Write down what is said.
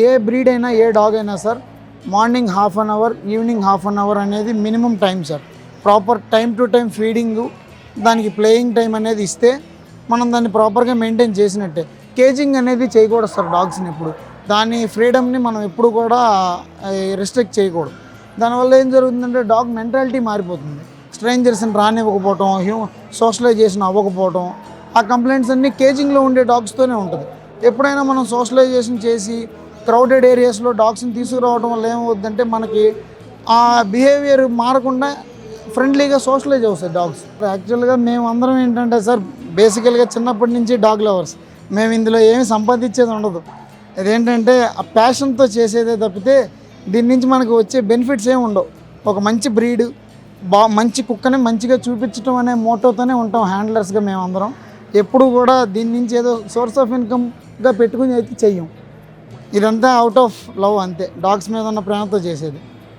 ఏ breed అయినా ఏ dog అయినా sir morning half an hour evening half an hour అనేది minimum time sir. Proper time to time feeding దానికి playing time అనేది ఇస్తే మనం దాన్ని ప్రాపర్గా మెయింటైన్ చేసినట్టే. కేజింగ్ అనేది చేయకూడదు సార్ డాగ్స్ని ఎప్పుడు. దాని ఫ్రీడమ్ని మనం ఎప్పుడు కూడా రెస్ట్రిక్ట్ చేయకూడదు. దానివల్ల ఏం జరుగుతుందంటే డాగ్ మెంటాలిటీ మారిపోతుంది. స్ట్రేంజర్స్ని రానివ్వకపోవటం హ్యూ సోషలైజేషన్ అవ్వకపోవటం ఆ కంప్లైంట్స్ అన్నీ కేజింగ్లో ఉండే డాగ్స్తోనే ఉంటుంది. ఎప్పుడైనా మనం సోషలైజేషన్ చేసి క్రౌడెడ్ ఏరియాస్లో డాగ్స్ని తీసుకురావడం వల్ల ఏమవుతుందంటే మనకి ఆ బిహేవియర్ మారకుండా ఫ్రెండ్లీగా సోషలైజ్ అవుతాయి డాగ్స్. యాక్చువల్గా మేము అందరం ఏంటంటే సార్ బేసికల్గా చిన్నప్పటి నుంచి డాగ్ లవర్స్. మేము ఇందులో ఏమి సంపాదించేది ఉండదు. అదేంటంటే ఆ ప్యాషన్తో చేసేదే తప్పితే దీని నుంచి మనకు వచ్చే బెనిఫిట్స్ ఏమి ఉండవు. ఒక మంచి బ్రీడ్ బా మంచి కుక్కని మంచిగా చూపించడం అనే మోటోతోనే ఉంటాం హ్యాండ్లర్స్గా మేము అందరం ఎప్పుడు కూడా దీని నుంచి ఏదో సోర్స్ ఆఫ్ ఇన్కమ్గా పెట్టుకుని అయితే చెయ్యం. ఇదంతా అవుట్ ఆఫ్ లవ్ అంతే. డాగ్స్ మీద ఉన్న ప్రేమతో చేసేది.